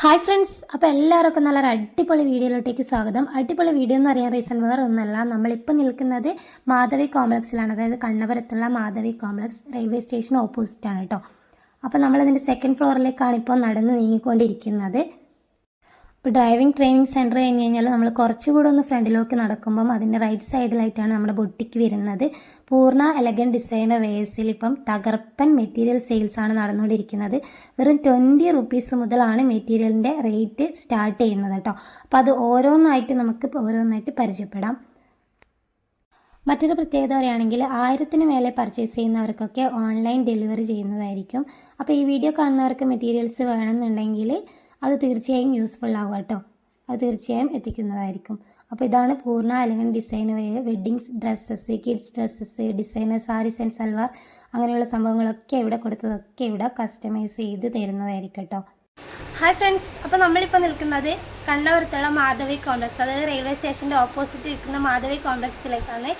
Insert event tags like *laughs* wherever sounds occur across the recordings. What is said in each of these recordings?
Hi friends അപ്പോൾ എല്ലാവർക്കും നല്ലൊരു അടിപൊളി വീഡിയോയിലോട്ടേക്ക് സ്വാഗതം. അടിപൊളി വീഡിയോ എന്ന് പറയാൻ റീസൺ വേറെ ഒന്നല്ല നമ്മളിപ്പോൾ നിൽക്കുന്നത് മാധവി കോംപ്ലക്സിലാണ്. അതായത് കണ്ണപുരത്തുള്ള മാധവി കോംപ്ലക്സ് റെയിൽവേ സ്റ്റേഷൻ ഓപ്പോസിറ്റാണ് കേട്ടോ. അപ്പോൾ നമ്മളതിന്റെ സെക്കൻഡ് ഫ്ലോറിലേക്കാണ് ഇപ്പോൾ നടന്ന് നീങ്ങിക്കൊണ്ടിരിക്കുന്നത്. ഇപ്പോൾ ഡ്രൈവിംഗ് ട്രെയിനിങ് സെന്റർ കഴിഞ്ഞ് കഴിഞ്ഞാൽ നമ്മൾ കുറച്ചുകൂടെ ഒന്ന് ഫ്രണ്ടിലേക്ക് നടക്കുമ്പം അതിന്റെ റൈറ്റ് സൈഡിലായിട്ടാണ് നമ്മുടെ ബൊട്ടിക്ക് വരുന്നത്. പൂർണ എലഗൻ ഡിസൈനർ വേസിൽ ഇപ്പം തകർപ്പൻ മെറ്റീരിയൽ സെയിൽസ് ആണ് നടന്നുകൊണ്ടിരിക്കുന്നത്. വെറും ട്വന്റി റുപ്പീസ് മുതലാണ് മെറ്റീരിയലിന്റെ റേറ്റ് സ്റ്റാർട്ട് ചെയ്യുന്നത് കേട്ടോ അപ്പോൾ അത് ഓരോന്നായിട്ട് നമുക്ക് ഓരോന്നായിട്ട് പരിചയപ്പെടാം. മറ്റൊരു പ്രത്യേകത പറയുകയാണെങ്കിൽ ആയിരത്തിന് മേലെ പർച്ചേസ് ചെയ്യുന്നവർക്കൊക്കെ ഓൺലൈൻ ഡെലിവറി ചെയ്യുന്നതായിരിക്കും. അപ്പോൾ ഈ വീഡിയോ കാണുന്നവർക്ക് മെറ്റീരിയൽസ് വേണമെന്നുണ്ടെങ്കിൽ അത് തീർച്ചയായും യൂസ്ഫുൾ ആവുക കേട്ടോ. അത് തീർച്ചയായും എത്തിക്കുന്നതായിരിക്കും. അപ്പോൾ ഇതാണ് പൂർണ അല്ലെങ്കിൽ design weddings dresses kids dresses designer saris and salwar അങ്ങനെയുള്ള സംഭവങ്ങളൊക്കെ ഇവിടെ കൊടുത്തതൊക്കെ ഇവിടെ കസ്റ്റമൈസ് ചെയ്ത് തരുന്നതായിരിക്കും കേട്ടോ. ഹായ് ഫ്രണ്ട്സ് അപ്പോൾ നമ്മളിപ്പോൾ നിൽക്കുന്നത് കണ്ണപുരത്തുള്ള മാധവി കോംപ്ലക്സ് അതായത് റെയിൽവേ സ്റ്റേഷന്റെ ഓപ്പോസിറ്റ് നിൽക്കുന്ന മാധവി കോംപ്ലക്സിലേക്കാണ്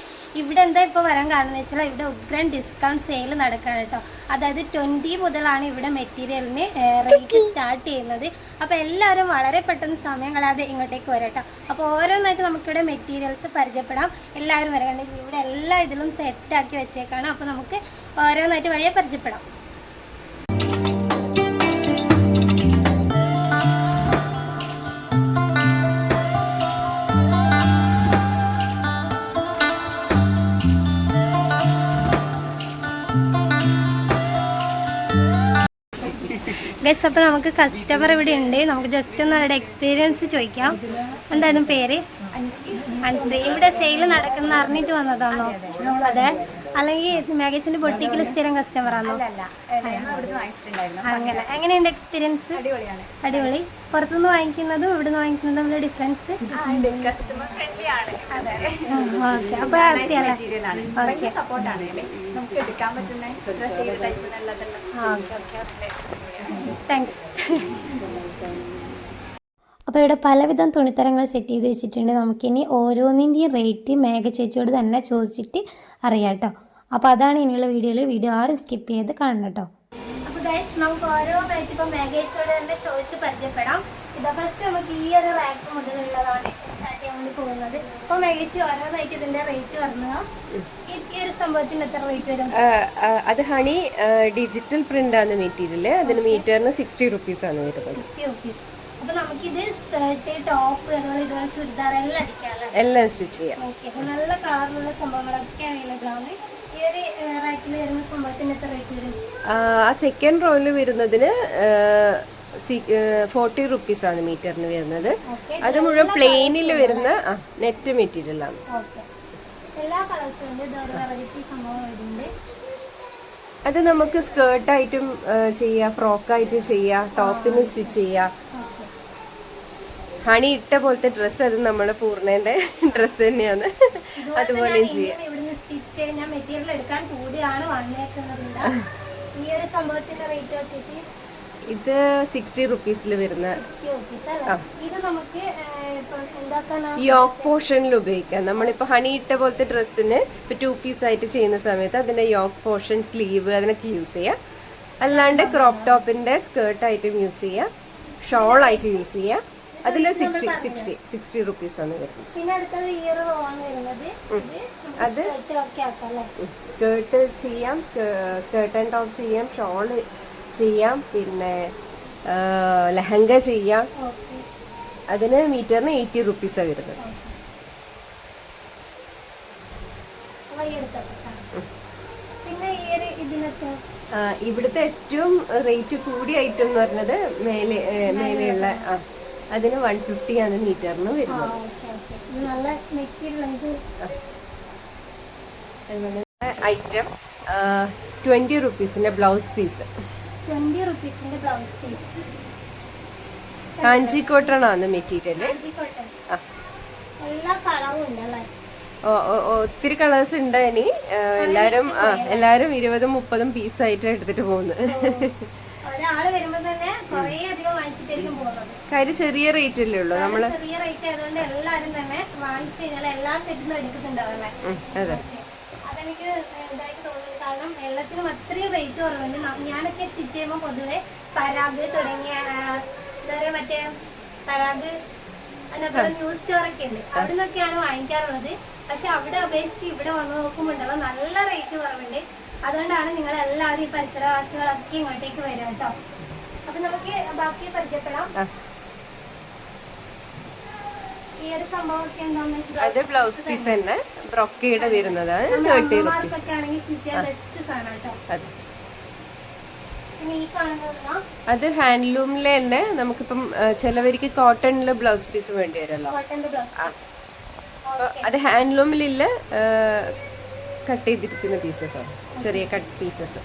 ഇവിടെ എന്താ ഇപ്പോൾ വരാൻ കാരണം വെച്ചാൽ ഇവിടെ ഉഗ്രൻ ഡിസ്കൗണ്ട് സെയിൽ നടക്കുകയാണ് കേട്ടോ. അതായത് ട്വന്റി മുതലാണ് ഇവിടെ മെറ്റീരിയലിന് റേറ്റ് സ്റ്റാർട്ട് ചെയ്യുന്നത്. അപ്പോൾ എല്ലാവരും വളരെ പെട്ടെന്ന് സമയം കളയാതെ ഇങ്ങോട്ടേക്ക് വരാം കേട്ടോ. അപ്പോൾ ഓരോന്നായിട്ട് നമുക്കിവിടെ മെറ്റീരിയൽസ് പരിചയപ്പെടാം. എല്ലാവരും വരാൻ ഇവിടെ എല്ലാ ഇതിലും സെറ്റാക്കി വെച്ചേക്കാണ്. അപ്പോൾ നമുക്ക് ഓരോന്നായിട്ട് വഴിയെ പരിചയപ്പെടാം. ഗസ് അപ്പോൾ നമുക്ക് കസ്റ്റമർ ഇവിടെ ഉണ്ട്. നമുക്ക് ജസ്റ്റ് ഒന്ന് അവരുടെ എക്സ്പീരിയൻസ് ചോദിക്കാം. എന്താണ് പേര്? അനുശ്രീ ഇവിടെ സെയിൽ നടക്കുന്ന അറിഞ്ഞിട്ട് വന്നതാണോ അതെ. അല്ലെങ്കിൽ മാഗസിന്റെ ബൊട്ടിക്കിൽ സ്ഥിരം കസ്റ്റമർ ആണോ അങ്ങനെ. എങ്ങനെയുണ്ട് എക്സ്പീരിയൻസ് അടിപൊളി. പുറത്തുനിന്ന് വാങ്ങിക്കുന്നതും ഇവിടുന്ന് വാങ്ങിക്കുന്നതും തമ്മിലുള്ള ഡിഫറൻസ് ഓക്കെ. ഹാപ്പി അല്ലേ? ഓക്കെ. Okay okay. താങ്ക്സ് അപ്പോൾ ഇവിടെ പലവിധം തുണിത്തരങ്ങൾ സെറ്റ് ചെയ്ത് വെച്ചിട്ടുണ്ട്. നമുക്കിനി ഓരോന്നിന്റെയും റേറ്റ് മേഘ ചേച്ചിയോട് തന്നെ ചോദിച്ചിട്ട് അറിയാം കേട്ടോ അപ്പോൾ അതാണ് ഇനിയുള്ള വീഡിയോയിൽ വീഡിയോ ആരും സ്കിപ്പ് ചെയ്ത് കാണണം കേട്ടോ അപ്പോൾ ഗൈസ് നമുക്ക് ഓരോന്നായിട്ട് ഇപ്പോൾ മേഘ ചേച്ചിയോട് തന്നെ ചോദിച്ച് പരിചയപ്പെടാം. ഇതാ ഫസ്റ്റ് നമുക്ക് ഈ ഒരു റാക്ക് മുതലുള്ളതാണ്. പോകുന്നത്. അപ്പോൾ മേടിച്ച് ഓരോ ഓരോന്നായിട്ട് ഇതിന്റെ റേറ്റ് പറഞ്ഞോ ഈ ഒരു സംഭവത്തിന് എത്ര റേറ്റ് വരും? അത് ഹണി ഡിജിറ്റൽ പ്രിന്റ് ആണ് മെറ്റീരിയൽ അതിന് മീറ്ററിന് സിക്സ്റ്റി റുപ്പീസ് ആണ് വരുന്നത്. സിക്സ്റ്റി റുപ്പീസ് അപ്പൊ നമുക്കിത് സ്കേർട്ട് ടോപ്പ് അതുപോലെ ഇതുപോലെ ചുരിദാർ എല്ലാം എല്ലാം സ്റ്റിച്ച് ചെയ്യാം. ഓക്കെ നല്ല കളറിലുള്ള സംഭവങ്ങളൊക്കെ അവൈലബിൾ ആണ്. ആ സെക്കൻഡ് റോയിൽ വരുന്നതിന് ഫോർട്ടി റുപ്പീസ് ആണ് മീറ്ററിന് വരുന്നത്. അത് മുഴുവൻ പ്ലെയിനിൽ വരുന്ന നെറ്റ് മെറ്റീരിയൽ ആണ്. അത് നമുക്ക് സ്കേർട്ടായിട്ടും ചെയ്യാം ഫ്രോക്കായിട്ട് ചെയ്യാം ടോപ്പിന് സ്റ്റിച്ച് ചെയ്യാം. ഹണി ഇട്ട പോലത്തെ ഡ്രസ്സ് അത് നമ്മുടെ പൂർണേന്റെ ഡ്രസ്സ് തന്നെയാണ്. അതുപോലെ ചെയ്യാം. ഇവിടുന്ന് സ്റ്റിച്ച് ചെയ്ത് ഞാൻ മെറ്റീരിയൽ എടുക്കാൻ കൂടിയാണ് വന്നേക്കുന്നത് ഇവിടെ. ഈ ഒരു സംഭവത്തിന്റെ റേറ്റ് വെച്ചിട്ട് ഇത് സിക്സ്റ്റി റുപ്പീസിൽ വരുന്ന ഇപ്പൊ യോക്ക് പോർഷനിൽ ഉപയോഗിക്കാം. നമ്മളിപ്പോ ഹണി ഇട്ട പോലത്തെ ഡ്രസ്സിന് ഇപ്പോൾ ടു പീസ് ആയിട്ട് ചെയ്യുന്ന സമയത്ത് അതിന്റെ യോക്ക് പോർഷൻ സ്ലീവ് അതിനൊക്കെ യൂസ് ചെയ്യാം. അല്ലാണ്ട് ക്രോപ്പ് ടോപ്പിന്റെ സ്കേർട്ട് ആയിട്ടും യൂസ് ചെയ്യാം. ഷോൾ ആയിട്ട് യൂസ് ചെയ്യാം. അതിൽ സിക്സ്റ്റി സിക്സ്റ്റി സിക്സ്റ്റി റുപ്പീസ് ആണ് വരുന്നത്. അത് സ്കേർട്ട് ചെയ്യാം സ്കേർട്ട് ആൻഡ് ടോപ്പ് ചെയ്യാം ഷോൾ ചെയ്യാം പിന്നെ ലഹങ്ക ചെയ്യാം. അതിന് മീറ്ററിന് എയ്റ്റി റുപ്പീസാണ് വരുന്നത്. ഇവിടുത്തെ ഏറ്റവും റേറ്റ് കൂടിയ ഐറ്റം എന്ന് പറഞ്ഞത് മേലെ മേലെയുള്ള ആ അതിന് വൺ ഫിഫ്റ്റി ആണ് മീറ്ററിന് വരുന്നത്. ഐറ്റം ട്വന്റി റുപ്പീസിന്റെ ബ്ലൗസ് പീസ്. ട്വന്റി റുപ്പീസിന്റെ ബ്ലൗസ് പീസ് കാഞ്ചി കോട്ടൺ ആണ് മെറ്റീരിയൽ എല്ലാ കളറും ഒത്തിരി കളേഴ്സ് ഉണ്ട് ഇനി. എല്ലാരും എല്ലാരും ഇരുപതും മുപ്പതും പീസ് ആയിട്ട് എടുത്തിട്ട് പോകുന്നത്. കാര്യം ചെറിയ റേറ്റ് അല്ലേ ഉള്ളൂ. നമ്മൾ ചെറിയ റേറ്റ് ആയതുകൊണ്ട് എല്ലാരും തന്നെ വാങ്ങിച്ചു കഴിഞ്ഞാൽ എല്ലാ അതെ. അതെനിക്ക് കാരണം വെള്ളത്തിനും അത്രയും റേറ്റ് കുറവുണ്ട്. ഞാനൊക്കെ സ്റ്റിച്ച് ചെയ്യുമ്പോൾ പൊതുവെ പരാഗ് തുടങ്ങിയ എന്താ പറയുക മറ്റേ പരാഗ് അതിനപ്പുറം ന്യൂസ് സ്റ്റോറൊക്കെ ഉണ്ട്. അവിടെ നിന്നൊക്കെയാണ് വാങ്ങിക്കാറുള്ളത്. പക്ഷെ അവിടെ അപേക്ഷിച്ച് ഇവിടെ വന്ന് നോക്കുമ്പോണ്ടല്ലോ നല്ല റേറ്റ് കുറവുണ്ട്. അതുകൊണ്ടാണ് നിങ്ങൾ എല്ലാവരും ഈ പരിസരവാസികളൊക്കെ ഇങ്ങോട്ടേക്ക് വരാം കേട്ടോ. അപ്പൊ നമുക്ക് ബാക്കി പരിചയപ്പെടാം ആ. ഈ ഒരു സംഭവമൊക്കെ എന്താന്ന് അത് ബ്ലൗസ് പീസ് തന്നെ. ബ്രൊക്കയുടെ വരുന്നത് തേർട്ടി റുപ്പീസ് അതെ. ഹാൻഡ്ലൂമിലെ തന്നെ നമുക്കിപ്പം ചിലവർക്ക് കോട്ടണിൽ ബ്ലൗസ് പീസ് വേണ്ടി വരുമല്ലോ. അത് ഹാൻഡ്ലൂമിലില്ല കട്ട് ചെയ്തിരിക്കുന്ന പീസസ് ചെറിയ കട്ട് പീസസ്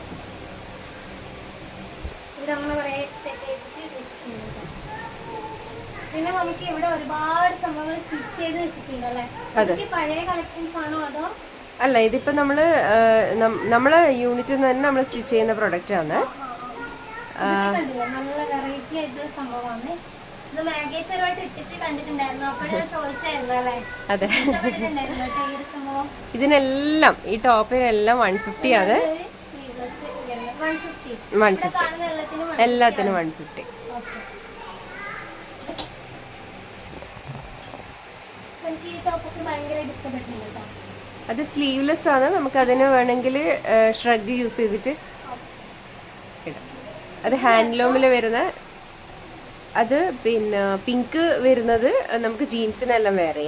ഇവിടെ നമ്മൾ കുറെ സെറ്റ് ചെയ്തിട്ട് വെച്ചിട്ടുണ്ട് കേട്ടോ. പിന്നെ നമുക്ക് ഇവിടെ ഒരുപാട് സംഭവങ്ങൾ സ്റ്റിച്ച് ചെയ്ത് വെച്ചിട്ടുണ്ട് അല്ലേ അതെ. പഴയ കളക്ഷൻസ് ആണോ അതോ? അല്ല ഇതിപ്പോ നമ്മൾ നമ്മളെ യൂണിറ്റിൽ നിന്ന് തന്നെ നമ്മൾ സ്റ്റിച്ച് ചെയ്യുന്ന പ്രൊഡക്റ്റ് ആണ്. നല്ല വെറൈറ്റി ആയിട്ടുള്ള സംഭവമാണ്. ഇത് മാഗേജ് ഒരുപാട് ഇട്ടിട്ട് കണ്ടിട്ടുണ്ടായിരുന്നു. അപ്പോൾ ഞാൻ ചോദിച്ചായിരുന്നു അല്ലേ? അതെ. സംഭവം. ഇതിനെല്ലാം ഈ ടോപ്പിനെല്ലാം വൺ ഫിഫ്റ്റി ആണ്. എല്ലാത്തിനും വൺ ഫിഫ്റ്റി ഓക്കെ എനിക്ക് ഈ ടോപ്പൊക്കെ ഭയങ്കരമായിട്ട് ഇഷ്ടപ്പെട്ടിട്ടുണ്ട് കേട്ടോ. അത് സ്ലീവ്ലെസ് ആണ്. നമുക്ക് അതിന് വേണമെങ്കിൽ ഷ്രഗ് യൂസ് ചെയ്തിട്ട് ഇടാം. അത് ഹാൻഡ്ലൂമിൽ വരുന്ന അത് പിന്നെ പിങ്ക് വരുന്നത് നമുക്ക് ജീൻസിനെല്ലാം വേറെ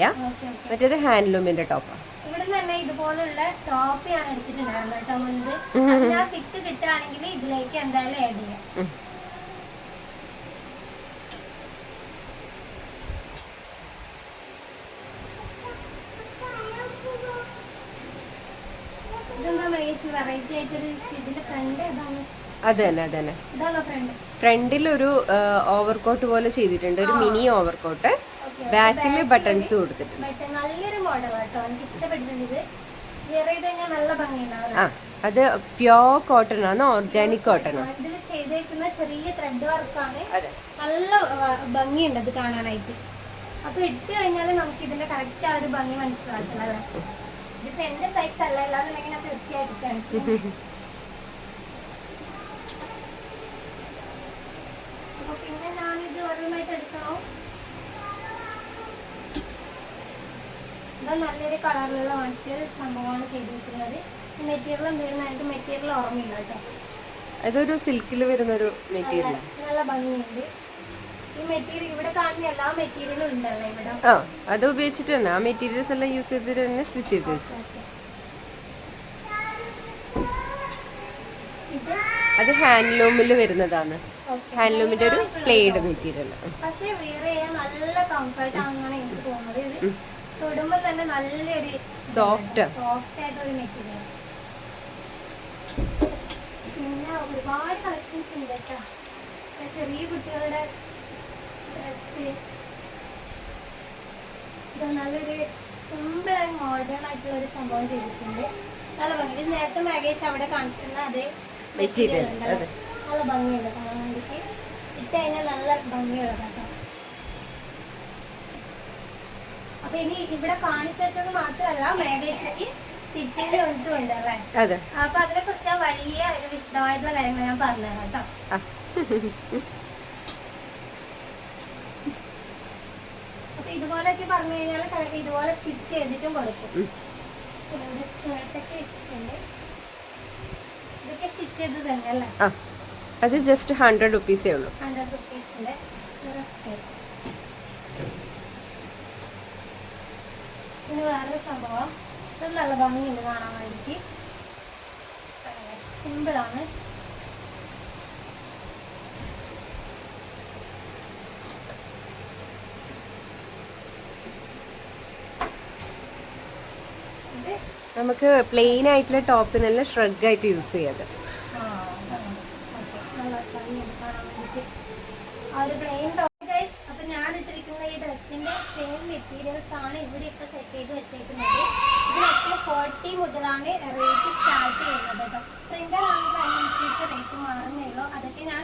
മറ്റേത് ഹാൻഡ്ലൂമിന്റെ ടോപ്പാണ് ഇവിടെ തന്നെ ഇതുപോലുള്ള ടോപ്പ് ഞാൻ എടുത്തിട്ടുണ്ടായിരുന്നു കേട്ടോ മുൻപ്. ഫിറ്റ് കിട്ടുകയാണെങ്കിൽ ഇതിലേക്ക് എന്തായാലും ആഡ് ചെയ്യാം ഇതെന്താ മേച്ച് വെറൈറ്റി ആയിട്ടൊരു ഇതിന്റെ ഫ്രണ്ട് ഏതാണ് അത് തന്നെ അത് തന്നെ ഫ്രണ്ടിൽ ഒരു ഓവർ കോട്ട് പോലെ ചെയ്തിട്ടുണ്ട്. ഒരു മിനി ഓവർ കോട്ട് ബാക്കിൽ ബട്ടൺസ് കൊടുത്തിട്ടുണ്ട്. നല്ലൊരു എനിക്ക് ഇഷ്ടപ്പെട്ടിട്ടുണ്ട് ആ അത് പ്യോർ കോട്ടൺ ആണ്. ഓർഗാനിക് കോട്ടൺ ആണ്. ചെയ്തേക്കുന്ന ചെറിയ ത്രെഡ് വർക്കാണ് നല്ല ഭംഗിയുണ്ട് അത് കാണാനായിട്ട്. അപ്പൊ ഇട്ട് കഴിഞ്ഞാൽ നമുക്ക് ഇതിന്റെ കറക്റ്റ് ആ ഒരു ഭംഗി മനസ്സിലാക്കണം ഇതിപ്പോ എന്റെ സൈസ് അല്ല അല്ലാന്നുണ്ടെങ്കിൽ ഞാൻ തീർച്ചയായിട്ടും കാണിച്ചു അപ്പൊ പിന്നെ ഞാനിത് ഓരോന്നായിട്ട് എടുക്കണോ. ഇത് നല്ലൊരു കളറിലുള്ള മറ്റൊരു സംഭവമാണ് ചെയ്തിരിക്കുന്നത്. മെറ്റീരിയൽ എനിക്ക് മെറ്റീരിയൽ ഓർമ്മയില്ല കേട്ടോ. അതൊരു സിൽക്കിൽ വരുന്ന ഒരു മെറ്റീരിയൽ നല്ല ഭംഗിയുണ്ട്. ആ അത് ഉപയോഗിച്ചിട്ട് തന്നെ. ആ മെറ്റീരിയൽസ് എല്ലാം യൂസ് ചെയ്തിട്ട് തന്നെ സ്റ്റിച്ച് ചെയ്ത് വെച്ചു. അത് ഹാൻഡ്ലൂമിൽ വരുന്നതാണ്. ഹാൻഡ്ലൂമിന്റെ ഒരു പ്ലേഡ് മെറ്റീരിയൽ പക്ഷേ നല്ല കംഫർട്ട് ആണെന്നാണ് എനിക്ക് തോന്നുന്നത്. ഇത് തൊടുമ്പോ തന്നെ നല്ലൊരു സോഫ്റ്റ് സോഫ്റ്റ് ആയിട്ടൊരു മെറ്റീരിയൽ പിന്നെ ഒരുപാട് കളക്ഷൻസ് ഉണ്ട് കേട്ടോ. ചെറിയ കുട്ടികളുടെ ഇത് നല്ലൊരു സിമ്പിൾ ആൻഡ് മോഡേൺ ആയിട്ടുള്ള ഒരു സംഭവം ചെയ്തിട്ടുണ്ട്. നല്ല ഭംഗി. നേരത്തെ മാഗേജ് അവിടെ കാണിച്ചിരുന്ന അതേ മെറ്റീരിയൽ. നല്ല ഭംഗിയുണ്ട് കാണാൻ വേണ്ടിയിട്ട്. ഇട്ട് കഴിഞ്ഞാൽ നല്ല ഭംഗിയുള്ളത് കേട്ടോ. അപ്പൊ ഇനി ഇവിടെ കാണിച്ചു വെച്ചത് മാത്രമല്ല മാഗേജിലേക്ക് സ്റ്റിച്ച് ചെയ്ത് കൊണ്ടുണ്ട് അല്ലേ? അപ്പൊ അതിനെ കുറിച്ച് വലിയ ഒരു വിശദമായിട്ടുള്ള കാര്യങ്ങൾ ഞാൻ പറഞ്ഞുതരാം കേട്ടോ. *laughs* ആ പറഞ്ഞു കഴിഞ്ഞാൽ ഇതുപോലെ സ്റ്റിച്ച് ചെയ്തിട്ടും കൊടുക്കും. ഉം. പിന്നെ ഇവിടെ സ്കേർട്ടൊക്കെ വെച്ചിട്ടുണ്ട് ഇതൊക്കെ സ്റ്റിച്ച് ചെയ്ത് തന്നെ അല്ലേ അത് ജസ്റ്റ് ഹൺഡ്രഡ് റുപ്പീസേ ഉള്ളൂ. ഹൺഡ്രഡ് റുപ്പീസിന്റെ പിന്നെ വേറൊരു സംഭവം. ഇത് നല്ല ഭംഗിയുണ്ട് കാണാൻ വേണ്ടിയിട്ട്. സിമ്പിളാണ് ഇത് നമുക്ക് പ്ലെയിൻ ആയിട്ടുള്ള ടോപ്പിനെല്ലാം ഷ്രഗ് ആയിട്ട് യൂസ്. നല്ല ഇട്ടിരിക്കുന്ന ഈ ഡ്രസ്സിന്റെ ആണ് സെറ്റ് സ്റ്റാർട്ട് ചെയ്യുന്നത് അതൊക്കെ ഞാൻ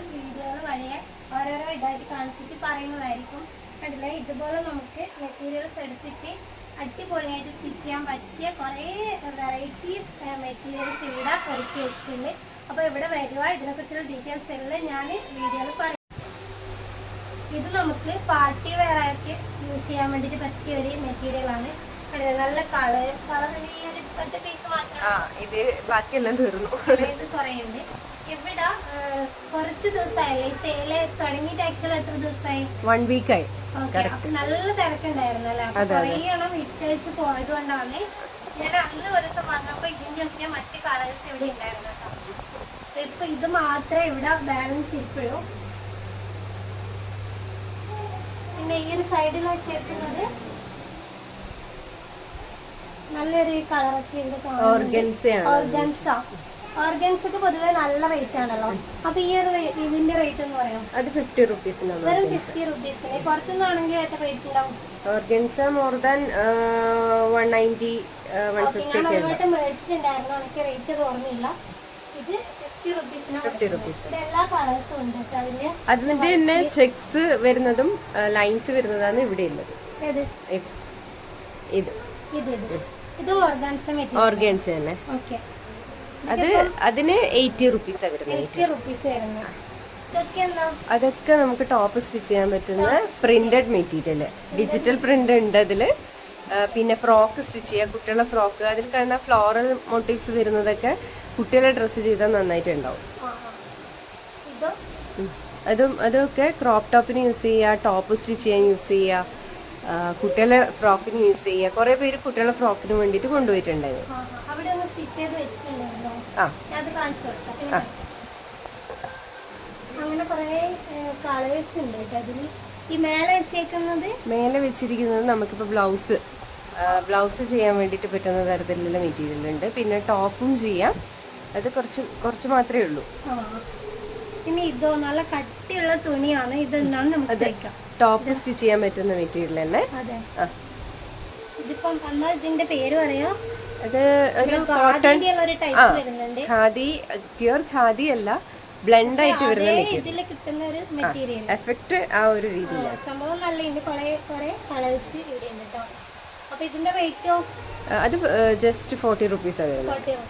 ഓരോരോ ഇതായിട്ട് കാണിച്ചിട്ട് പറയുന്നതായിരിക്കും. കണ്ടില്ലേ? ഇതുപോലെ നമുക്ക് മെറ്റീരിയൽസ് എടുത്തിട്ട് അടിപൊളിയായിട്ട് സ്റ്റിച്ച് ചെയ്യാൻ പറ്റിയ കുറേ വെറൈറ്റീസ് മെറ്റീരിയൽസ് ഇവിടെ ഒരുക്കി വെച്ചിട്ടുണ്ട്. അപ്പോൾ ഇവിടെ വരിക ഇതിനെക്കുറിച്ചുള്ള ഡീറ്റെയിൽസ് എല്ലാം ഞാൻ വീഡിയോയിൽ പറയാം. ഇത് നമുക്ക് പാർട്ടി വെയർ ആയിട്ട് യൂസ് ചെയ്യാൻ വേണ്ടിയിട്ട് പറ്റിയ ഒരു മെറ്റീരിയൽ ആണ്. നല്ല കളർ കളർ ഈ ഒരു ഒറ്റ പീസ് മാത്രം. ആ ഇത് ബാക്കിയെല്ലാം തീർന്നു. ഇത് കുറയുണ്ട് ഇവിടെ ആ, കുറച്ച് ദിവസമായില്ലേ സെയിൽ തുടങ്ങിയിട്ട് ആക്ച്വലി എത്ര ദിവസമായി വൺ വീക്കായി നല്ല തിരക്കുണ്ടായിരുന്നു അല്ലേ കുറേ എണ്ണം വിറ്റഴിച്ച് പോയത് കൊണ്ടാണ് ഞാൻ അന്ന് ഒരു ദിവസം വന്നപ്പോ ഇതിന്റെ ഒക്കെ മറ്റു കളേഴ്സ് ഇവിടെ ഉണ്ടായിരുന്നു കേട്ടോ. ഇപ്പൊ ഇത് മാത്രമേ ഇവിടെ ബാലൻസ് ഇപ്പോഴും പിന്നെ ഈ ഒരു സൈഡിൽ വെച്ചേക്കുന്നത് നല്ലൊരു കളറൊക്കെ ഇവിടെ ഓർഗൻസ ഓർഗൻസ ഓർഗൻസക്ക് പൊതുവേ നല്ല റേറ്റ് ആണല്ലോ. അപ്പൊ ഈ ഒരു ഇതിന്റെ റേറ്റ് എന്ന് പറയാം. അത് ഫിഫ്റ്റി റുപ്പീസിനാണ് വെറും ഫിഫ്റ്റി റുപ്പീസിന് പുറത്തുനിന്നാണെങ്കിൽ എത്ര റേറ്റ് ഉണ്ടാവും? Organza more than one ninety one fifty ഞാൻ ഒക്കെ ഒരു മേടിച്ചിട്ടുണ്ടായിരുന്നു. എനിക്ക് റേറ്റ് ഓർമ്മയില്ല. ഇത് ഫിഫ്റ്റി റുപ്പീസിനാണ് 50 rupees. ഇവിടെ എല്ലാ കളേഴ്സും ഉണ്ട് കേട്ടോ അതിൽ. അതിന്റെ തന്നെ ചെക്സ് വരുന്നതും ലൈൻസ് വരുന്നതാണ് ഇവിടെ ഉള്ളത്. ഇത്. ഇത്. ഓർഗൻസ് തന്നെ. ഓക്കെ അത് അതിന് എയ്റ്റി റുപ്പീസാണ് വരുന്നത്. അതൊക്കെ നമുക്ക് ടോപ്പ് സ്റ്റിച്ച് ചെയ്യാൻ പറ്റുന്ന പ്രിന്റഡ് മെറ്റീരിയൽ ഡിജിറ്റൽ പ്രിന്റ് ഉണ്ട് അതിൽ. പിന്നെ ഫ്രോക്ക് സ്റ്റിച്ച് ചെയ്യുക കുട്ടികളുടെ ഫ്രോക്ക് അതിൽ കാണുന്ന ഫ്ലോറൽ മോട്ടീവ്സ് വരുന്നതൊക്കെ കുട്ടികളെ ഡ്രസ്സ് ചെയ്താൽ നന്നായിട്ടുണ്ടാവും. അതും അതൊക്കെ ക്രോപ്പ് ടോപ്പിന് യൂസ് ചെയ്യുക ടോപ്പ് സ്റ്റിച്ച് ചെയ്യാൻ യൂസ് ചെയ്യുക കുട്ടികളെ ഫ്രോക്കിന് യൂസ് ചെയ്യുക. കുറേ പേര് കുട്ടികളെ ഫ്രോക്കിന് വേണ്ടിയിട്ട് കൊണ്ടുപോയിട്ടുണ്ടായിരുന്നു. അത് കാണിച്ചു കൊടുക്കാം. അങ്ങനെ കുറേ കളേഴ്സ് ഉണ്ട് കേട്ടോ ഈ മേലെ വെച്ചേക്കുന്നത് മേലെ വെച്ചിരിക്കുന്നത് നമുക്കിപ്പോൾ ബ്ലൗസ് ബ്ലൗസ് ചെയ്യാൻ വേണ്ടിയിട്ട് പറ്റുന്ന തരത്തിലുള്ള മെറ്റീരിയൽ ഉണ്ട്. പിന്നെ ടോപ്പും ചെയ്യാം. അത് കുറച്ച് കുറച്ച് മാത്രമേ ഉള്ളൂ. ഇനി പിന്നെ ഇതോ നല്ല കട്ടിയുള്ള തുണിയാണ്. ഇത് നമുക്ക് ടോപ്പ് സ്റ്റിച്ച് ചെയ്യാൻ പറ്റുന്ന മെറ്റീരിയൽ തന്നെ ഇതിപ്പം എന്നാ ഇതിന്റെ പേര് പറയാ. അത് ഒരു കോട്ടൺ ആ ഖാദി പ്യുർ ഖാദി അല്ല ബ്ലെൻഡ് ആയിട്ട് വരുന്ന എഫക്റ്റ് ആ ഒരു രീതിയില്ല സംഭവം നല്ല കളേഴ്സ് ഇവിടെ ഉണ്ട് കേട്ടോ അപ്പൊ ഇതിന്റെ റേറ്റോ അത് ജസ്റ്റ് ഫോർട്ടി റുപ്പീസാണ് വരുന്നത്. ആണ്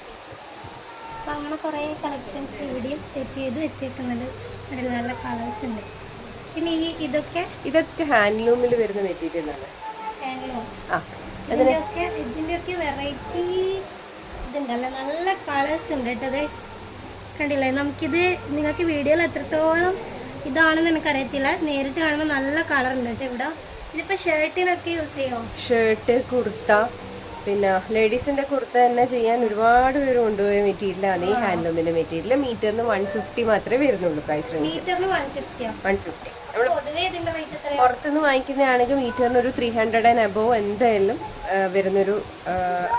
അങ്ങനെ കുറെ കളക്ഷൻസ് ഇവിടെയും സെറ്റ് ചെയ്ത് വെച്ചേക്കുന്നത്. നല്ല നല്ല കളേഴ്സ് ഉണ്ട്. പിന്നെ ഈ ഇതൊക്കെ ഇതൊക്കെ ഹാൻഡ്ലൂമിൽ വരുന്ന മെറ്റീരിയലാണ് ഹാൻഡ്ലൂം ആ. ഇതിന്റെയൊക്കെ ഇതിന്റെയൊക്കെ വെറൈറ്റി ഇതുണ്ടല്ലോ. നല്ല കളേഴ്സ് ഉണ്ട് കേട്ടോ ഗൈസ് കണ്ടില്ലേ? നമുക്കിത് നിങ്ങൾക്ക് വീഡിയോയിൽ എത്രത്തോളം ഇതാണെന്ന് എനിക്കറിയത്തില്ല. നേരിട്ട് കാണുമ്പോൾ നല്ല കളർ ഉണ്ട് കേട്ടോ ഇവിടെ. ഇതിപ്പോ ഷർട്ടിനൊക്കെ യൂസ് ചെയ്യോ? ഷർട്ട് കുർത്ത പിന്നെ ലേഡീസിന്റെ കുർത്ത തന്നെ ചെയ്യാൻ ഒരുപാട് പേര് കൊണ്ടുപോയ മെറ്റീരിയലാണ് ഈ ഹാൻഡ്ലൂമിന്റെ മെറ്റീരിയൽ മീറ്ററിന് വൺ ഫിഫ്റ്റി മാത്രമേ വരുന്നുള്ളൂ പ്രൈസ് റേഞ്ച് മീറ്ററിന് വൺ ഫിഫ്റ്റി വൺ ഫിഫ്റ്റി പുറത്തുനിന്ന് വാങ്ങിക്കുന്നതാണെങ്കിൽ മീറ്ററിന് ഒരു ത്രീ ഹൺഡ്രഡ് ആൻഡ് അബോവ് എന്തായാലും വരുന്നൊരു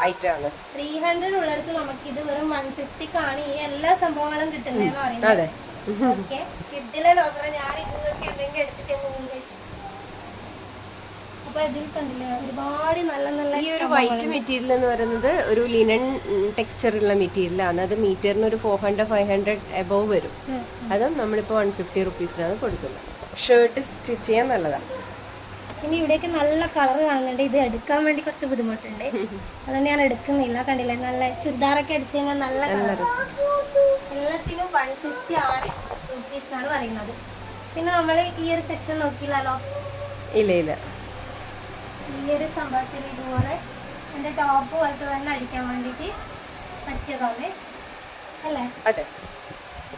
ഐറ്റം ആണ്. ത്രീ ഹൺഡ്രഡ് ഉള്ളിടത്ത് നമുക്ക് ഇത് വെറും വൺ ഫിഫ്റ്റിക്കാണ് ഈ എല്ലാ സംഭവങ്ങളും കിട്ടുന്നത് അതെ. കിഡിലെ നോക്കണം ഞാൻ ഇതൊക്കെ എന്തെങ്കിലും എടുത്തിട്ട് ഈ ഒരു വൈറ്റ് മെറ്റീരിയൽ എന്ന് പറയുന്നത് ഒരു ലിനൻ ടെക്സ്ചർ ഉള്ള മെറ്റീരിയൽ ആണ് അത് മീറ്ററിന് ഒരു four hundred five hundred above വരും. അതും നമ്മളിപ്പോൾ വൺ ഫിഫ്റ്റി റുപ്പീസിനാണ് കൊടുക്കുന്നത്. ഷർട്ട് സ്റ്റിച്ച് ചെയ്യാൻ നല്ലതാണ് പിന്നെ ഇവിടെയൊക്കെ നല്ല കളർ കാണുന്നുണ്ട്. ഇത് എടുക്കാൻ വേണ്ടി കുറച്ച് ബുദ്ധിമുട്ടുണ്ട്. അതുകൊണ്ട് ഞാൻ എടുക്കുന്നില്ല. കണ്ടില്ലേ? നല്ല ചുരിദാറൊക്കെ അടിച്ചു കഴിഞ്ഞാൽ നല്ല എല്ലാത്തിനും വൺ ഫിഫ്റ്റി ആണ് റുപ്പീസ് എന്നാണ് പറയുന്നത്. പിന്നെ നമ്മൾ ഈ ഒരു സെക്ഷൻ നോക്കിയില്ലല്ലോ? ഇല്ല ഇല്ല. ഈ ഒരു സംഭവത്തിൽ ഇതുപോലെ എന്റെ ടോപ്പ് പോലത്തെ തന്നെ അടിക്കാൻ വേണ്ടിയിട്ട് പറ്റിയതാണ്. അല്ലേ? അതെ.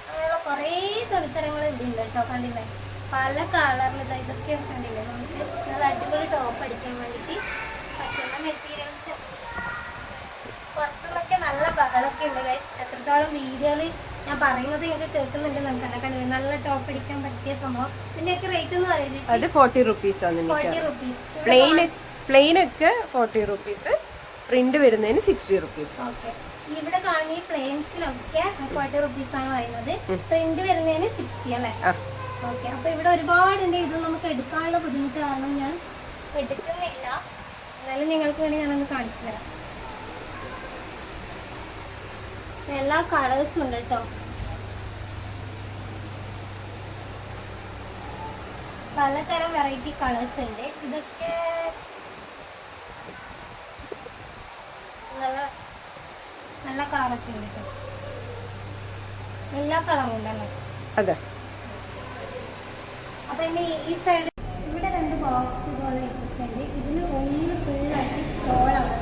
അങ്ങനെയുള്ള കുറേ തുണിത്തരങ്ങൾ ഇവിടെ ഉണ്ട് കേട്ടോ. കണ്ടില്ലേ? പല കളറിൽ ഇതൊക്കെ കണ്ടില്ലേ? നമുക്ക് നല്ല അടിപൊളി ടോപ്പ് അടിക്കാൻ വേണ്ടിയിട്ട് പറ്റുന്ന മെറ്റീരിയൽസ് പുറത്തുനിന്നൊക്കെ നല്ല ബഹളമൊക്കെ ഉണ്ട് ഗൈസ് എത്രത്തോളം വീഡിയോയിൽ ഞാൻ പറയുന്നത് നിങ്ങൾക്ക് കേൾക്കുന്നുണ്ട് നമുക്ക് തന്നെ കണ്ടില്ലേ? നല്ല ടോപ്പ് അടിക്കാൻ പറ്റിയ സംഭവം. ഇതിന്റെയൊക്കെ റേറ്റ് എന്ന് പറയുന്നത് അത് forty rupees forty rupees plain plain ഒക്കെ ഫോർട്ടി റുപ്പീസ് പ്രിന്റ് വരുന്നതിന് സിക്സ്റ്റി റുപ്പീസ് ഓക്കെ ഇവിടെ കാണുന്ന ഈ പ്ലെയിൻസിനൊക്കെ ഫോർട്ടി റുപ്പീസ് ആണ് പറയുന്നത്. പ്രിന്റ് വരുന്നതിന് സിക്സ്റ്റി അല്ലേ? ഓക്കെ അപ്പൊ ഇവിടെ ഒരുപാടുണ്ട്. ഇത് നമുക്ക് എടുക്കാനുള്ള ബുദ്ധിമുട്ട് കാരണം ഞാൻ എടുക്കുന്നില്ല. എന്നാലും നിങ്ങൾക്ക് വേണ്ടി ഞാനൊന്ന് കാണിച്ചു തരാം. എല്ലാ കളേഴ്സും ഉണ്ട് കേട്ടോ പലതരം വെറൈറ്റി കളേഴ്സ് ഉണ്ട്. ഇതൊക്കെ നല്ല നല്ല കളറൊക്കെ ഉണ്ട് കേട്ടോ എല്ലാ കളറും ഉണ്ടല്ലോ. അതെ. അപ്പൊ ഇനി ഈ സൈഡ് ഇവിടെ രണ്ട് ബോക്സ് പോലെ വെച്ചിട്ടുണ്ട്. ഇതിൽ ഒന്നിന് ഫുള്ളായിട്ട് ഷോളാണ്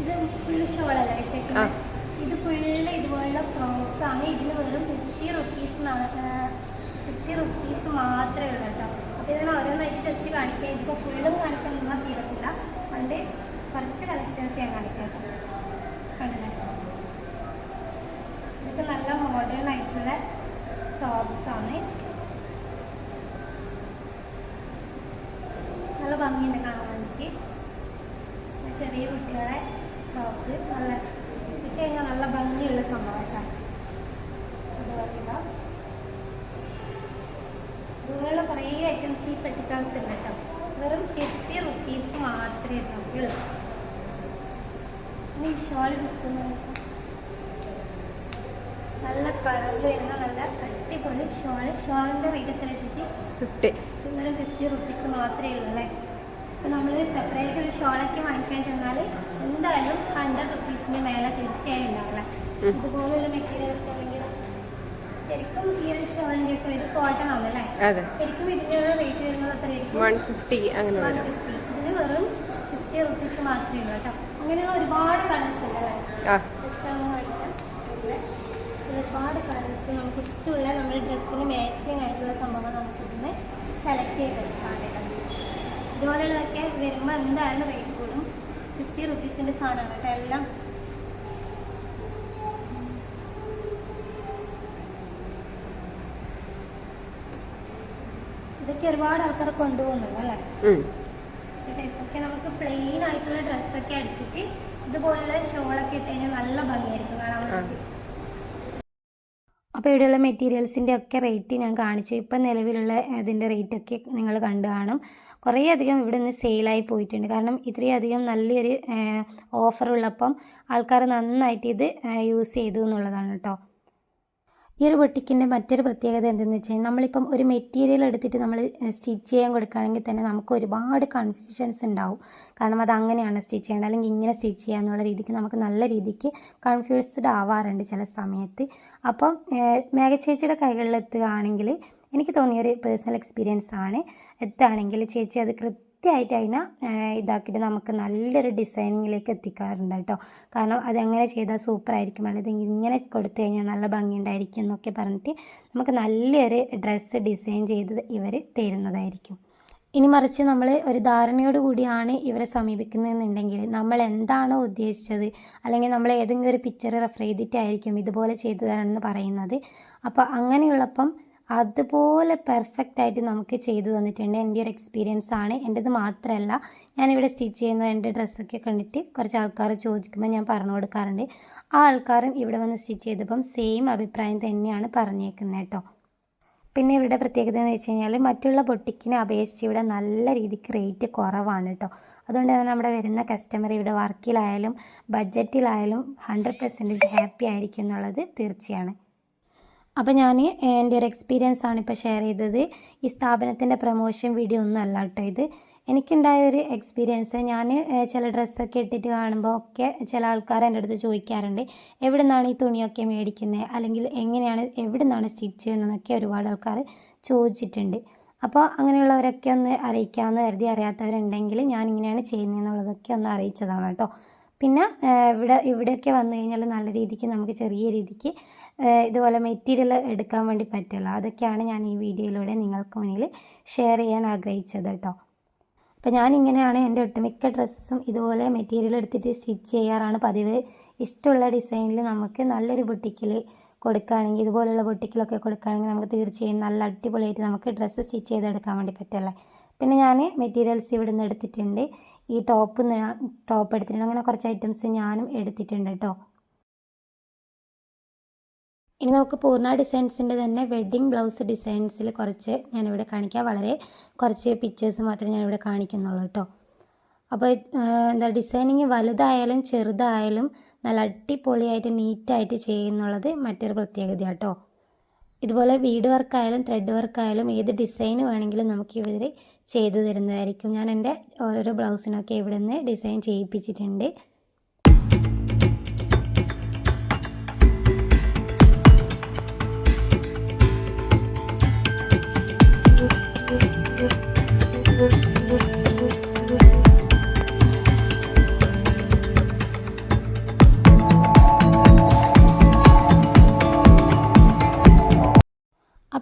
ഇത് ഫുള്ള് ഷോളല്ല. വെച്ചേക്കുന്നത് ഇത് ഫുള്ള് ഇതുപോലുള്ള ഫ്രോക്സ് ആണ്. ഇതിന് വെറും ഫിഫ്റ്റി റുപ്പീസ് ഫിഫ്റ്റി റുപ്പീസ് മാത്രമേ ഉള്ളൂ കേട്ടോ. അപ്പോൾ ഇതിന് ഓരോന്നായിട്ട് ജസ്റ്റ് കാണിക്കാം. ഇതിപ്പോൾ ഫുള്ളും കാണിക്കാൻ നിന്നാൽ തീരത്തില്ല. പണ്ട് കുറച്ച് കളക്ഷൻസ് ഞാൻ കാണിക്കാം കണ്ടില്ലേ? ഇതൊക്കെ നല്ല മോഡേൺ ആയിട്ടുള്ള ടോപ്സ് ആണ്. നല്ല ഭംഗിയുണ്ട് കാണാൻ വേണ്ടിയിട്ട് ചെറിയ കുട്ടികളെ ഫ്രോക്ക് നല്ല ഇട്ട് കഴിഞ്ഞാൽ നല്ല ഭംഗിയുള്ള സംഭവം അതുപോലെ ഇതാ. കുറേ ഐറ്റംസ് ഈ പെട്ടിക്കകത്തുണ്ട് കേട്ടോ. വെറും ഫിഫ്റ്റി റുപ്പീസ് മാത്രമേ നോക്കിയുള്ളൂ ഇനി ഷോൾ ജസ്റ്റ് നോക്കാം നല്ല കളറിൽ വരുന്ന നല്ല അടിപൊളി ഷോൾ ഷോളിന്റെ റേറ്റ് എത്ര വെച്ചിട്ട് ഫിഫ്റ്റി ഇന്നലെ ഫിഫ്റ്റി റുപ്പീസ് മാത്രമേ ഉള്ളൂ അല്ലേ? അപ്പോൾ നമ്മൾ സെപ്പറേറ്റ് ഒരു ഷോളൊക്കെ വാങ്ങിക്കാൻ ചെന്നാൽ എന്തായാലും ഹൺഡ്രഡ് റുപ്പീസിന് മേലെ തീർച്ചയായും ഉണ്ടാവില്ല. ഇതുപോലുള്ള മെറ്റീരിയൽ ഒക്കെ ആണെങ്കിൽ ശരിക്കും ഈ ഒരു ഷോളിന്റെ ഒക്കെ ഇത് കോട്ടൺ ആണല്ലേ ശരിക്കും ഇതിന്റെ റേറ്റ് വരുന്നത് എത്രയായിരിക്കും? വൺ ഫിഫ്റ്റി അങ്ങനെ വൺ ഫിഫ്റ്റി ഇതിന് വെറും ഫിഫ്റ്റി റുപ്പീസ് മാത്രമേ ഉള്ളൂ കേട്ടോ. അങ്ങനെയുള്ള ഒരുപാട് കളേഴ്സ് ഉണ്ട് അല്ലേ? ആ. ജസ്റ്റ് ഒന്ന് ഒരുപാട് കളേഴ്സ് നമുക്ക് ഇഷ്ടമുള്ള നമ്മുടെ ഡ്രസ്സിന് മാച്ചിങ് ആയിട്ടുള്ള സംഭവങ്ങൾ നമുക്ക് ഇന്ന് സെലക്ട് ചെയ്തെടുക്കാം കേട്ടോ ഇതുപോലെയുള്ളതൊക്കെ വരുമ്പോൾ എന്തായാലും റേറ്റ് കൂടും ഫിഫ്റ്റി റുപ്പീസിന്റെ സാധനമാണ് കേട്ടോ എല്ലാം. ഇതൊക്കെ ഒരുപാട് ആൾക്കാർ കൊണ്ടുപോകുന്നുണ്ട് അല്ലേ. ഒക്കെ നമുക്ക് പ്ലെയിൻ ആയിട്ടുള്ള ഡ്രസ്സൊക്കെ അടിച്ചിട്ട് ഇതുപോലുള്ള ഷോളൊക്കെ ഇട്ട് കഴിഞ്ഞാൽ നല്ല ഭംഗിയായിരിക്കും. കാണാൻ അപ്പോൾ ഇവിടെയുള്ള മെറ്റീരിയൽസിന്റെ ഒക്കെ റേറ്റ് ഞാൻ കാണിച്ചു ഇപ്പം നിലവിലുള്ള അതിന്റെ റേറ്റൊക്കെ നിങ്ങൾ കണ്ടു കാണും. കുറേ അധികം ഇവിടെ നിന്ന് സെയിലായി പോയിട്ടുണ്ട്. കാരണം ഇത്രയും അധികം നല്ലൊരു ഓഫറുള്ളപ്പം ആൾക്കാർ നന്നായിട്ട് ഇത് യൂസ് ചെയ്തു എന്നുള്ളതാണ് കേട്ടോ. ഈ ഒരു ബൊട്ടിക്കിന്റെ മറ്റൊരു പ്രത്യേകത എന്തെന്ന് വെച്ച് കഴിഞ്ഞാൽ നമ്മളിപ്പം ഒരു മെറ്റീരിയൽ എടുത്തിട്ട് നമ്മൾ സ്റ്റിച്ച് ചെയ്യാൻ കൊടുക്കുകയാണെങ്കിൽ തന്നെ നമുക്ക് ഒരുപാട് കൺഫ്യൂഷൻസ് ഉണ്ടാവും. കാരണം അത് അങ്ങനെയാണ് സ്റ്റിച്ച് ചെയ്യേണ്ടത്. അല്ലെങ്കിൽ ഇങ്ങനെ സ്റ്റിച്ച് ചെയ്യുക എന്നുള്ള രീതിക്ക് നമുക്ക് നല്ല രീതിക്ക് കൺഫ്യൂസ്ഡ് ആവാറുണ്ട് ചില സമയത്ത്. അപ്പം മേഘ ചേച്ചിയുടെ കൈകളിൽ എത്തുകയാണെങ്കിൽ എനിക്ക് തോന്നിയൊരു പേഴ്സണൽ എക്സ്പീരിയൻസ് ആണ് എത്താണെങ്കിൽ ചേച്ചി അത് കൃത്യമായിട്ട് അതിനെ ഇതാക്കിയിട്ട് നമുക്ക് നല്ലൊരു ഡിസൈനിങ്ങിലേക്ക് എത്തിക്കാറുണ്ട് കേട്ടോ. കാരണം അതെങ്ങനെ ചെയ്താൽ സൂപ്പറായിരിക്കും അല്ലെങ്കിൽ ഇങ്ങനെ കൊടുത്തു കഴിഞ്ഞാൽ നല്ല ഭംഗിയുണ്ടായിരിക്കും എന്നൊക്കെ പറഞ്ഞിട്ട് നമുക്ക് നല്ലൊരു ഡ്രസ്സ് ഡിസൈൻ ചെയ്ത് ഇവർ തരുന്നതായിരിക്കും. ഇനി മറിച്ച് നമ്മൾ ഒരു ധാരണയോട് കൂടിയാണ് ഇവരെ സമീപിക്കുന്നതെന്നുണ്ടെങ്കിൽ നമ്മൾ എന്താണോ ഉദ്ദേശിച്ചത് അല്ലെങ്കിൽ നമ്മൾ ഏതെങ്കിലും ഒരു പിക്ചർ റെഫർ ചെയ്തിട്ടായിരിക്കും ഇതുപോലെ ചെയ്തു തരണമെന്ന് പറയുന്നത്. അപ്പോൾ അങ്ങനെയുള്ളപ്പം അതുപോലെ പെർഫെക്റ്റ് ആയിട്ട് നമുക്ക് ചെയ്തു തന്നിട്ടുണ്ട്. എന്റെ ഒരു എക്സ്പീരിയൻസ് ആണ്. എന്റെത് മാത്രമല്ല ഞാനിവിടെ സ്റ്റിച്ച് ചെയ്യുന്ന എന്റെ ഡ്രസ്സൊക്കെ കണ്ടിട്ട് കുറച്ച് ആൾക്കാർ ചോദിക്കുമ്പോൾ ഞാൻ പറഞ്ഞു കൊടുക്കാറുണ്ട്. ആ ആൾക്കാരും ഇവിടെ വന്ന് സ്റ്റിച്ച് ചെയ്തപ്പം സെയിം അഭിപ്രായം തന്നെയാണ് പറഞ്ഞേക്കുന്നത് കേട്ടോ. പിന്നെ ഇവിടെ പ്രത്യേകത എന്ന് വെച്ച് കഴിഞ്ഞാൽ മറ്റുള്ള പൊട്ടിക്കിനെ അപേക്ഷിച്ച് ഇവിടെ നല്ല രീതിക്ക് റേറ്റ് കുറവാണ് കേട്ടോ. അതുകൊണ്ട് തന്നെ നമ്മുടെ വരുന്ന കസ്റ്റമർ ഇവിടെ വർക്കിലായാലും ബഡ്ജറ്റിലായാലും ഹൺഡ്രഡ് പെർസെന്റേജ് ഹാപ്പി ആയിരിക്കും എന്നുള്ളത് തീർച്ചയാണ്. അപ്പോൾ ഞാൻ എന്റെ ഒരു എക്സ്പീരിയൻസ് ആണ് ഇപ്പോൾ ഷെയർ ചെയ്തത്. ഈ സ്ഥാപനത്തിന്റെ പ്രൊമോഷൻ വീഡിയോ ഒന്നും അല്ല കേട്ടോ ഇത്. എനിക്കുണ്ടായ ഒരു എക്സ്പീരിയൻസ് ഞാൻ ചില ഡ്രസ്സൊക്കെ ഇട്ടിട്ട് കാണുമ്പോൾ ഒക്കെ ചില ആൾക്കാർ എന്റെ അടുത്ത് ചോദിക്കാറുണ്ട്. എവിടെ നിന്നാണ് ഈ തുണിയൊക്കെ മേടിക്കുന്നത് അല്ലെങ്കിൽ എങ്ങനെയാണ് എവിടെ നിന്നാണ് സ്റ്റിച്ച് ചെയ്യുന്നതെന്നൊക്കെ ഒരുപാട് ആൾക്കാർ ചോദിച്ചിട്ടുണ്ട്. അപ്പോൾ അങ്ങനെയുള്ളവരൊക്കെ ഒന്ന് അറിയിക്കാമെന്ന് കരുതി അറിയാത്തവരുണ്ടെങ്കിൽ ഞാൻ ഇങ്ങനെയാണ് ചെയ്യുന്നതെന്നുള്ളതൊക്കെ ഒന്ന് അറിയിച്ചതാണ് കേട്ടോ പിന്നെ ഇവിടെ ഇവിടെയൊക്കെ വന്നു കഴിഞ്ഞാൽ നല്ല രീതിക്ക് നമുക്ക് ചെറിയ രീതിക്ക് ഇതുപോലെ മെറ്റീരിയൽ എടുക്കാൻ വേണ്ടി പറ്റുമല്ലോ. അതൊക്കെയാണ് ഞാൻ ഈ വീഡിയോയിലൂടെ നിങ്ങൾക്ക് മുന്നിൽ ഷെയർ ചെയ്യാൻ ആഗ്രഹിച്ചത് കേട്ടോ. അപ്പോൾ ഞാൻ ഇങ്ങനെയാണ് എന്റെ ഒട്ടുമിക്ക ഡ്രസ്സസും ഇതുപോലെ മെറ്റീരിയൽ എടുത്തിട്ട് സ്റ്റിച്ച് ചെയ്യാറാണ് പതിവ്. ഇഷ്ടമുള്ള ഡിസൈനിൽ നമുക്ക് നല്ലൊരു ബുട്ടിക്കിൽ കൊടുക്കുകയാണെങ്കിൽ ഇതുപോലെയുള്ള ബുട്ടിക്കിലൊക്കെ കൊടുക്കുകയാണെങ്കിൽ നമുക്ക് തീർച്ചയായും നല്ല അടിപൊളിയായിട്ട് നമുക്ക് ഡ്രസ്സ് സ്റ്റിച്ച് ചെയ്തെടുക്കാൻ വേണ്ടി പറ്റുമല്ലേ പിന്നെ ഞാൻ മെറ്റീരിയൽസ് ഇവിടെ നിന്ന് എടുത്തിട്ടുണ്ട്. ഈ ടോപ്പ് ടോപ്പ് എടുത്തിട്ടുണ്ട്. അങ്ങനെ കുറച്ച് ഐറ്റംസ് ഞാനും എടുത്തിട്ടുണ്ട് കേട്ടോ ഇനി നമുക്ക് പൂർണ ഡിസൈൻസിന്റെ തന്നെ വെഡ്ഡിങ് ബ്ലൗസ് ഡിസൈൻസിൽ കുറച്ച് ഞാനിവിടെ കാണിക്കാം. വളരെ കുറച്ച് പിക്ചേഴ്സ് മാത്രമേ ഞാനിവിടെ കാണിക്കുന്നുള്ളൂ കേട്ടോ അപ്പോൾ എന്താ ഡിസൈനിങ് വലുതായാലും ചെറുതായാലും നല്ല അടിപൊളിയായിട്ട് നീറ്റായിട്ട് ചെയ്യുന്നുള്ളത് മറ്റൊരു പ്രത്യേകത കേട്ടോ ഇതുപോലെ വീട് വർക്കായാലും ത്രെഡ് വർക്കായാലും ഏത് ഡിസൈൻ വേണമെങ്കിലും നമുക്ക് ഇവർ ചെയ്തു തരുന്നതായിരിക്കും. ഞാൻ എന്റെ ഓരോരോ ബ്ലൗസിനൊക്കെ ഇവിടെ നിന്ന് ഡിസൈൻ ചെയ്യിപ്പിച്ചിട്ടുണ്ട്.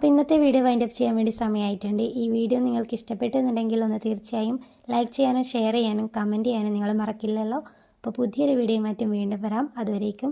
അപ്പോൾ ഇന്നത്തെ വീഡിയോ വൈൻഡപ്പ് ചെയ്യാൻ വേണ്ടി സമയമായിട്ടുണ്ട്. ഈ വീഡിയോ നിങ്ങൾക്ക് ഇഷ്ടപ്പെട്ടെന്നുണ്ടെങ്കിൽ ഒന്ന് തീർച്ചയായും ലൈക്ക് ചെയ്യാനും ഷെയർ ചെയ്യാനും കമന്റ് ചെയ്യാനും നിങ്ങൾ മറക്കില്ലല്ലോ. അപ്പോൾ പുതിയൊരു വീഡിയോ മറ്റും വീണ്ടും വരാം. അതുവരേക്കും